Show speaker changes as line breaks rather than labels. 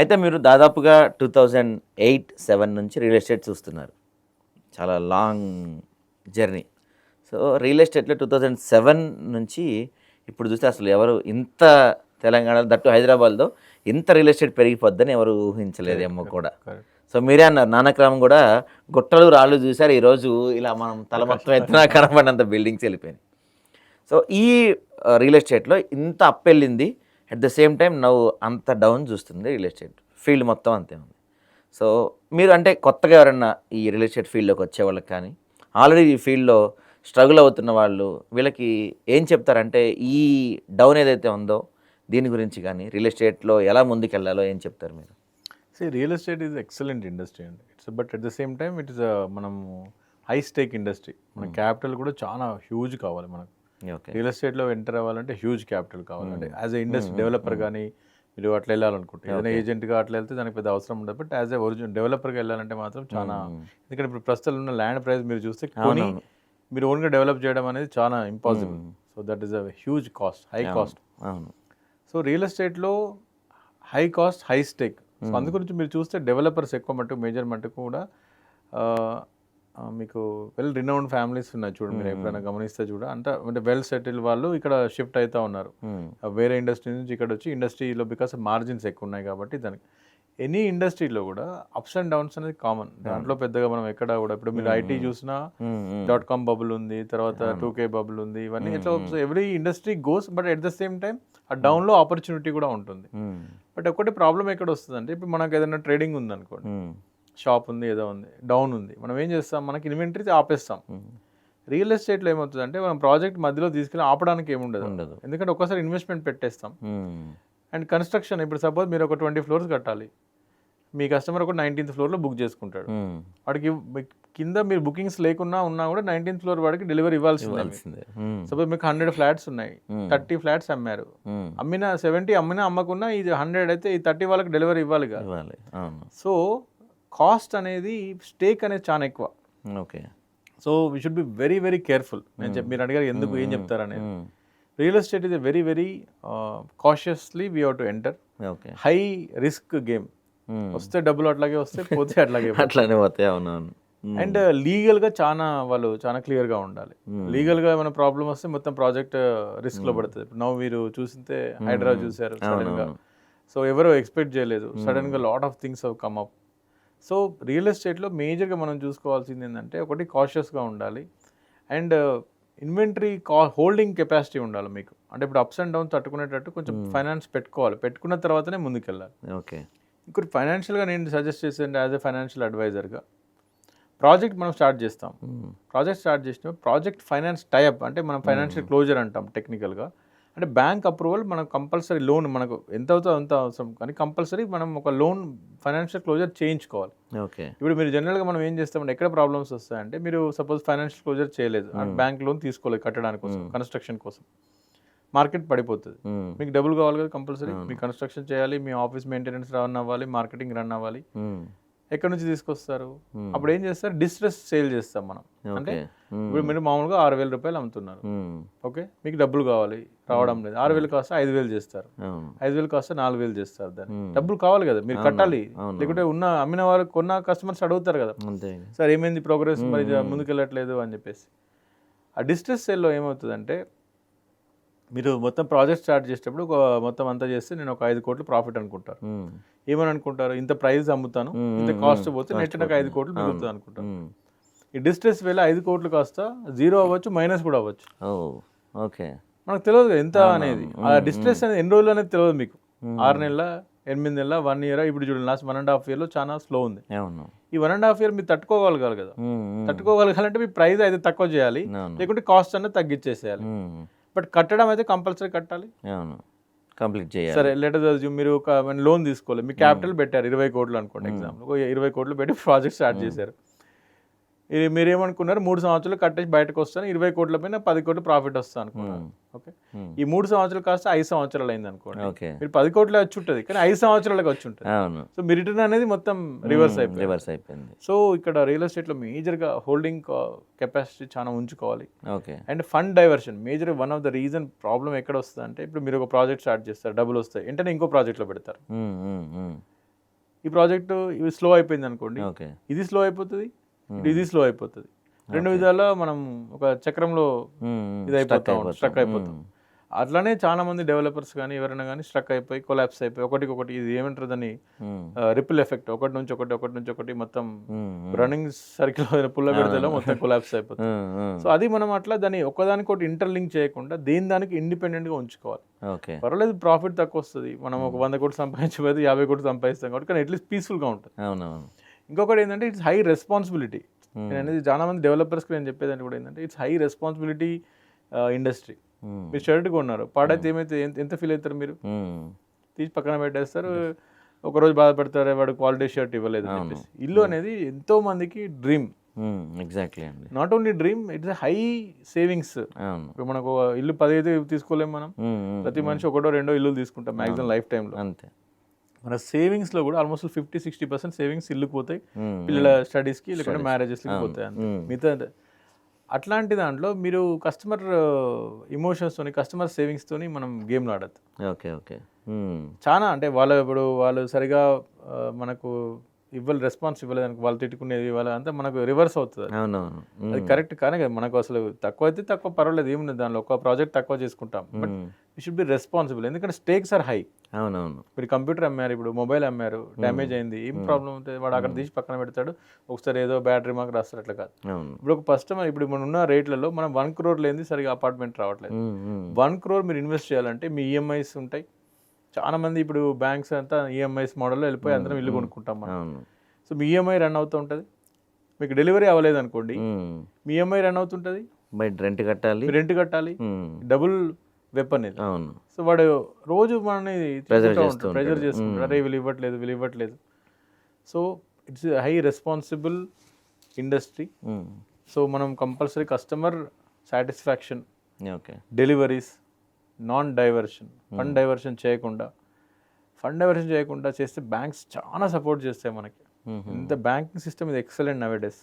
అయితే మీరు దాదాపుగా టూ థౌజండ్ ఎయిట్ సెవెన్ నుంచి రియల్ ఎస్టేట్ చూస్తున్నారు. చాలా లాంగ్ జర్నీ. సో రియల్ ఎస్టేట్లో టూ థౌజండ్ సెవెన్ నుంచి ఇప్పుడు చూస్తే అసలు ఎవరు ఇంత తెలంగాణలో దట్టు హైదరాబాద్లో ఇంత రియల్ ఎస్టేట్ పెరిగిపోద్దని ఎవరు ఊహించలేదేమో కూడా. సో మీరే అన్నారు నానక్రమం కూడా గుట్టలు రాళ్ళు చూసారు ఈరోజు ఇలా మనం తల మొత్తం ఎత్తున కనబడినంత బిల్డింగ్స్ వెళ్ళిపోయినాయి. సో ఈ రియల్ ఎస్టేట్లో ఇంత అప్ వెళ్ళింది అట్ ద సేమ్ టైం నవ్వు అంత డౌన్ చూస్తుంది రియల్ ఎస్టేట్ ఫీల్డ్ మొత్తం అంతే ఉంది. సో మీరు అంటే కొత్తగా ఎవరన్నా ఈ రియల్ ఎస్టేట్ ఫీల్డ్లోకి వచ్చే వాళ్ళకి కానీ ఆల్రెడీ ఈ ఫీల్డ్లో స్ట్రగుల్ అవుతున్న వాళ్ళు వీళ్ళకి ఏం చెప్తారంటే ఈ డౌన్ ఏదైతే ఉందో దీని గురించి కానీ రియల్ ఎస్టేట్లో ఎలా ముందుకెళ్ళాలో ఏం చెప్తారు మీరు?
See, real estate is excellent industry అండి. It's but at the same time it is మనము హై స్టేక్ ఇండస్ట్రీ మన క్యాపిటల్ కూడా చాలా హ్యూజ్ కావాలి మనకు. రియల్ ఎస్టేట్లో ఎంటర్ అవ్వాలంటే హ్యూజ్ క్యాపిటల్ కావాలంటే యాజ్ ఎ ఇండస్ట్రీ డెవలపర్ కానీ మీరు అట్లా వెళ్ళాలనుకుంటే ఏదైనా ఏజెంట్గా అట్లా వెళ్తే దానికి పెద్ద అవసరం ఉండదు. బట్ యాజ్ ఎ ఒరిజినల్ డెవలపర్గా వెళ్ళాలంటే మాత్రం చాలా ఎందుకంటే ఇప్పుడు ప్రస్తుతం ఉన్న ల్యాండ్ ప్రైస్ మీరు చూస్తే కొని మీరు ఓన్గా డెవలప్ చేయడం అనేది చాలా impossible so that is a huge cost high cost
అవును.
సో రియల్ ఎస్టేట్లో high cost high stake so అందు గురించి మీరు చూస్తే డెవలపర్స్ ఎక్కువ మటుకు మేజర్ మటుకు కూడా ఆ, మీకు వెల్ రినౌండ్ ఫ్యామిలీస్ ఉన్నాయి చూడండి మీరు ఎప్పుడైనా గమనిస్తే చూడ. అంటే అంటే వెల్ సెటిల్ వాళ్ళు ఇక్కడ షిఫ్ట్ అవుతూ ఉన్నారు. వేరే ఇండస్ట్రీ నుంచి ఇక్కడ వచ్చి ఇండస్ట్రీలో బికాస్ మార్జిన్స్ ఎక్కువ ఉన్నాయి కాబట్టి దానికి ఎనీ ఇండస్ట్రీలో కూడా అప్స్ అండ్ డౌన్స్ అనేది కామన్ దాంట్లో పెద్దగా మనం ఎక్కడ కూడా ఇప్పుడు మీరు ఐటీ చూసినా. డాట్ కామ్ బబుల్ ఉంది తర్వాత టూ కే బబుల్ ఉంది ఇవన్నీ ఇట్లా every industry goes but at the same time ఆ డౌన్లో ఆపర్చునిటీ కూడా ఉంటుంది. బట్ ఒకటి ప్రాబ్లం ఎక్కడ వస్తుందంటే ఇప్పుడు మనకు ఏదైనా ట్రేడింగ్ ఉంది అనుకోండి
Hmm.
షాప్ ఉంది ఏదో ఉంది డౌన్ ఉంది మనం ఏం చేస్తాం మనకి ఇన్వెంటరీ ఆపేస్తాం. రియల్ ఎస్టేట్లో ఏమవుతుందంటే మనం ప్రాజెక్ట్ మధ్యలో తీసుకెళ్ళి ఆపడానికి ఏముండదు
ఉండదు.
ఎందుకంటే ఒక్కసారి ఇన్వెస్ట్మెంట్ పెట్టేస్తాం. అండ్ కన్స్ట్రక్షన్ ఇప్పుడు సపోజ్ మీరు ఒక ట్వంటీ ఫ్లోర్స్ కట్టాలి మీ కస్టమర్ ఒక నైన్టీన్త్ ఫ్లోర్లో బుక్ చేసుకుంటాడు. వాడికి మీ- కింద మీరు బుకింగ్స్ లేకున్నా ఉన్నా కూడా నైన్టీన్త్ ఫ్లోర్ వాడికి డెలివరీ ఇవ్వాల్సిందే
ఇవ్వాల్సిందే.
సపోజ్ మీకు హండ్రెడ్ ఫ్లాట్స్ ఉన్నాయి. థర్టీ ఫ్లాట్స్ అమ్మారు. అమ్మిన సెవెంటీ అమ్మినా అమ్మకున్నా ఇది హండ్రెడ్ అయితే ఈ థర్టీ వాళ్ళకి డెలివరీ ఇవ్వాలి కదా సో కాస్ట్ అనేది స్టేక్ అనేది చాలా ఎక్కువ.
Okay.
So we should be very very careful నేను చెప్పి మీరు అడిగారు ఎందుకు ఏం చెప్తారనేది. Real estate is a very very cautiously we have to enter
okay.
High risk game. వస్తే డబ్బులు అట్లాగే వస్తే పోతే అట్లాగే
అట్లానే పోతాయి అవునవును.
అండ్ లీగల్గా చాలా వాళ్ళు చాలా క్లియర్గా ఉండాలి. లీగల్గా ఏమైనా ప్రాబ్లం వస్తే మొత్తం ప్రాజెక్ట్ రిస్క్లో పడుతుంది. ఇప్పుడు నవ్వు మీరు చూసింటే హైదరాబాద్ చూసారు సడన్గా సో ఎవరో ఎక్స్పెక్ట్ చేయలేదు. సడన్గా lot of things come up so real ఎస్టేట్లో మేజర్గా మనం చూసుకోవాల్సింది ఏంటంటే ఒకటి కాషియస్గా ఉండాలి. అండ్ ఇన్వెంటరీ కా హోల్డింగ్ కెపాసిటీ ఉండాలి మీకు. అంటే ఇప్పుడు అప్స్ అండ్ డౌన్స్ తట్టుకునేటట్టు కొంచెం ఫైనాన్స్ పెట్టుకోవాలి. పెట్టుకున్న తర్వాతనే ముందుకెళ్ళాలి.
ఓకే.
ఇంకోటి ఫైనాన్షియల్గా నేను సజెస్ట్ చేసేది యాజ్ ఎ ఫైనాన్షియల్ అడ్వైజర్గా ప్రాజెక్ట్ మనం స్టార్ట్ చేస్తాం.
Hmm.
ప్రాజెక్ట్ స్టార్ట్ చేసిన ప్రాజెక్ట్ ఫైనాన్స్ టైఅప్ అంటే మనం ఫైనాన్షియల్ క్లోజర్ అంటాం టెక్నికల్గా అంటే బ్యాంక్ అప్రూవల్ మనం కంపల్సరీ లోన్ మనకు ఎంత అవుతుందో అంత అవసరం. కానీ కంపల్సరీ మనం ఒక లోన్ ఫైనాన్షియల్ క్లోజర్ చేయించుకోవాలి.
ఓకే.
ఇప్పుడు మీరు జనరల్గా మనం ఏం చేస్తామంటే ఎక్కడ ప్రాబ్లమ్స్ వస్తాయంటే మీరు సపోజ్ ఫైనాన్షియల్ క్లోజర్ చేయలేదు. బ్యాంక్ లోన్ తీసుకోలేదు కట్టడానికి కోసం కన్స్ట్రక్షన్ కోసం. మార్కెట్ పడిపోతుంది.
Hmm.
మీకు డబ్బులు కావాలి కదా కంపల్సరీ మీ కన్స్ట్రక్షన్ చేయాలి మీ ఆఫీస్ మెయింటెనెన్స్ రన్ అవ్వాలి మార్కెటింగ్ రన్ అవ్వాలి.
Hmm.
ఎక్కడి నుంచి తీసుకొస్తారు? అప్పుడు ఏం చేస్తారు? డిస్ట్రెస్ సేల్ చేస్తాం మనం. అంటే
Hmm.
ఇప్పుడు మీరు మామూలుగా ఆరు వేల రూపాయలు అమ్ముతున్నారు. ఓకే? మీకు డబ్బులు కావాలి. రావడం లేదు. ఆరు వేలు కాస్త ఐదు వేలు చేస్తారు. ఐదు వేలు కాస్త నాలుగు వేలు చేస్తారు దాన్ని. డబ్బులు కావాలి కదా. మీరు కట్టాలి. లేకుంటే ఉన్న అమ్మిన వారు కొన్న కస్టమర్స్ అడుగుతారు కదా. సార్ ఏమైంది? ప్రోగ్రెస్ మరి ముందుకెళ్ళట్లేదు అని చెప్పేసి. ఆ డిస్ట్రెస్ సేల్లో ఏమవుతుందంటే మీరు మొత్తం ప్రాజెక్ట్ స్టార్ట్ చేసేటప్పుడు ఒక మొత్తం అంతా చేస్తే నేను ఒక ఐదు కోట్లు ప్రాఫిట్ అనుకుంటారు. ఏమని అనుకుంటారు? ఇంత ప్రైస్ అమ్ముతాను. ఇంత కాస్ట్ పోతే నెట్ నాకు ఐదు కోట్లు మిగులుతుంది అనుకుంటారు.
Hmm.
ఈ డిస్ట్రెస్ వేళ ఐదు కోట్లు కాస్త జీరో అవ్వచ్చు మైనస్ కూడా అవ్వచ్చు.
ఓకే.
మనకు తెలియదు ఎంత అనేది. ఆ డిస్ట్రెస్ అనేది ఎన్ని రోజులు అనేది తెలియదు మీకు. ఆరు నెలల ఎనిమిది నెలల వన్ ఇయర్ ఇప్పుడు చూడండి లాస్ట్ వన్ అండ్ హాఫ్ ఇయర్లో చాలా స్లో ఉంది. ఈ వన్ అండ్ హాఫ్ ఇయర్ మీరు తట్టుకోగలగాలి కదా. తట్టుకోగలగాలంటే మీ ప్రైస్ అయితే తక్కువ చేయాలి లేకుంటే కాస్ట్ అనేది తగ్గించేసేయాలి. బట్ కట్టడం అయితే కంపల్సరీ కట్టాలి.
కంప్లీట్ చేయాలి.
సరే లెటర్ మీరు ఒక లోన్ తీసుకోవాలి. మీ క్యాపిటల్ పెట్టారు ఇరవై కోట్లు అనుకోండి ఎగ్జాంపుల్ ఇరవై కోట్లు పెట్టి ప్రాజెక్ట్ స్టార్ట్ చేశారు. ఇది మీరు ఏమనుకున్నారు మూడు సంవత్సరాలు కట్టేసి బయటకు వస్తాను ఇరవై కోట్ల పైన పది కోట్లు ప్రాఫిట్ వస్తాను అనుకున్నారు. ఓకే. ఈ మూడు సంవత్సరాలు కాస్త ఐదు సంవత్సరాలు అయింది అనుకోండి. మీరు పది కోట్లే వచ్చి ఉంటుంది కానీ ఐదు సంవత్సరాలకు వచ్చి ఉంటుంది సో మీ రిటర్న్ అనేది మొత్తం రివర్స్ అయిపోయింది.
రివర్స్ అయిపోయింది.
సో ఇక్కడ రియల్ ఎస్టేట్లో మేజర్గా హోల్డింగ్ కెపాసిటీ చాలా ఉంచుకోవాలి.
Okay.
And fund diversion major one of the reason problem ఎక్కడ వస్తుంది అంటే ఇప్పుడు మీరు ఒక ప్రాజెక్ట్ స్టార్ట్ చేస్తారు డబ్బులు వస్తాయి వెంటనే ఇంకో ప్రాజెక్ట్లో పెడతారు. ఈ ప్రాజెక్టు ఇది స్లో అయిపోయింది అనుకోండి. ఇది స్లో అయిపోతుంది? ఇది స్లో అయిపోతుంది. రెండు విధాలా మనం ఒక చక్రంలో ఇది అయిపోతాం స్ట్రక్ అయిపోతాం. అట్లానే చాలా మంది డెవలపర్స్ కానీ ఎవరైనా కానీ స్ట్రక్ అయిపోయి కొలాప్స్ అయిపోయి ఒకటికి ఒకటి ఇది ఏమంటారు దాన్ని రిపిల్ ఎఫెక్ట్ ఒకటి నుంచి ఒకటి ఒకటి నుంచి ఒకటి మొత్తం రన్నింగ్ సర్కిల్ పుల్ల పెడితే మొత్తం కొలాప్స్ అయిపోతుంది. సో అది మనం అట్లా దాన్ని ఒకదానికొకటి ఇంటర్లింక్ చేయకుండా దేని దానికి ఇండిపెండెంట్గా ఉంచుకోవాలి. పర్వాలేదు ప్రాఫిట్ తక్కువ వస్తుంది. మనం ఒక వంద కోట్లు సంపాదించబోతే యాభై కోట్లు సంపాదిస్తాం కాబట్టి కానీ అట్లీస్ట్ పీస్ఫుల్గా ఉంటుంది. ఇంకొకటి ఏంటంటే ఇట్స్ హై రెస్పాన్సిబిలిటీ నేను అనేది చాలా మంది డెవలపర్స్కి నేను చెప్పేదాన్ని కూడా ఏంటంటే ఇట్స్ హై రెస్పాన్సిబిలిటీ ఇండస్ట్రీ మీరు షర్ట్ కొన్నారు పాడైతే ఏమైతే ఎంత- ఫీల్ అవుతారు మీరు? తీసి పక్కన పెట్టేస్తారు ఒక రోజు బాధపడతారు వాడు క్వాలిటీ షర్ట్ ఇవ్వలేదు ఇల్లు అనేది ఎంతో మందికి డ్రీమ్
ఎగ్జాక్ట్లీ అండి.
Not only dream it's high savings ఇప్పుడు మనకు ఇల్లు పదైతే తీసుకోలేము మనం. ప్రతి మనిషి ఒకటో రెండో ఇల్లు తీసుకుంటాం మ్యాక్సిమం లైఫ్ టైంలో
అంతే.
మన savings లో కూడా almost fifty sixty percent savings ఇల్లుకు పోతాయి.
ఉమ్,
పిల్లల స్టడీస్కి లేకుంటే మ్యారేజెస్కి పోతాయి
ఉమ్.
మిగతా అట్లాంటి దాంట్లో మీరు కస్టమర్ ఇమోషన్స్తోని కస్టమర్ సేవింగ్స్తోని మనం గేమ్లు ఆడద్దు.
Okay okay.
చాలా అంటే వాళ్ళు ఇప్పుడు వాళ్ళు సరిగా మనకు ఇవ్వాలి రెస్పాన్స్ ఇవ్వలేదు అనుకో వాళ్ళు తిట్టుకునేది వాళ్ళ అంతా మనకు రివర్స్ అవుతుంది. అది.
అవునవును.
అది కరెక్ట్ కానీ కదా మనకు అసలు తక్కువ అయితే తక్కువ పర్వాలేదు ఏముంది దానిలో ఒక ప్రాజెక్ట్ తక్కువ చేసుకుంటాం. But you should be responsible ఎందుకంటే స్టేక్స్ ఆర్ హై
అవునవును.
మీరు కంప్యూటర్ అమ్మారు ఇప్పుడు మొబైల్ అమ్మారు డ్యామేజ్ అయింది ఏం ప్రాబ్లం ఉంటుంది వాడు అక్కడ తీసి పక్కన పెడతాడు ఒకసారి ఏదో బ్యాటరీ మాకు రాస్తారు అట్లా కాదు.
అవును.
ఇప్పుడు ఒక కస్టమర్ ఇప్పుడు మనం ఉన్న రేట్లలో మనం వన్ క్రోర్ లేనిది సరిగా అపార్ట్మెంట్ రావట్లేదు. వన్ క్రోర్ మీరు ఇన్వెస్ట్ చేయాలంటే మీ ఈఎంఐస్ ఉంటాయి. చాలా మంది ఇప్పుడు బ్యాంక్స్ అంతా ఈఎంఐస్ మోడల్లో వెళ్ళిపోయి అందరం ఇల్లు కొనుక్కుంటాం మనం. సో మీ ఈఎంఐ రన్ అవుతూ ఉంటుంది. మీకు డెలివరీ అవ్వలేదు అనుకోండి మీ ఈఎంఐ రన్ అవుతుంటుంది?
బయట రెంట్ కట్టాలి.
రెంట్ కట్టాలి. డబుల్ వెపన్ ఇది
అవును.
సో వాడు రోజు మనని తిట్టుకుంటూ
చేస్తూ
ప్రెజర్
ఉంటాడు.
చేసుకుంటాడు అరే వీళ్ళు ఇవ్వట్లేదు వీళ్ళు ఇవ్వట్లేదు. So it's high responsible industry. So మనం compulsory customer satisfaction
okay.
Deliveries non diversion fund diversion చేయకుండా ఫండ్ డైవర్షన్ చేయకుండా చేస్తే బ్యాంక్స్ చాలా సపోర్ట్ చేస్తాయి మనకి. ఇంత బ్యాంకింగ్ సిస్టమ్ ఇది ఎక్సలెంట్ నవేడేస్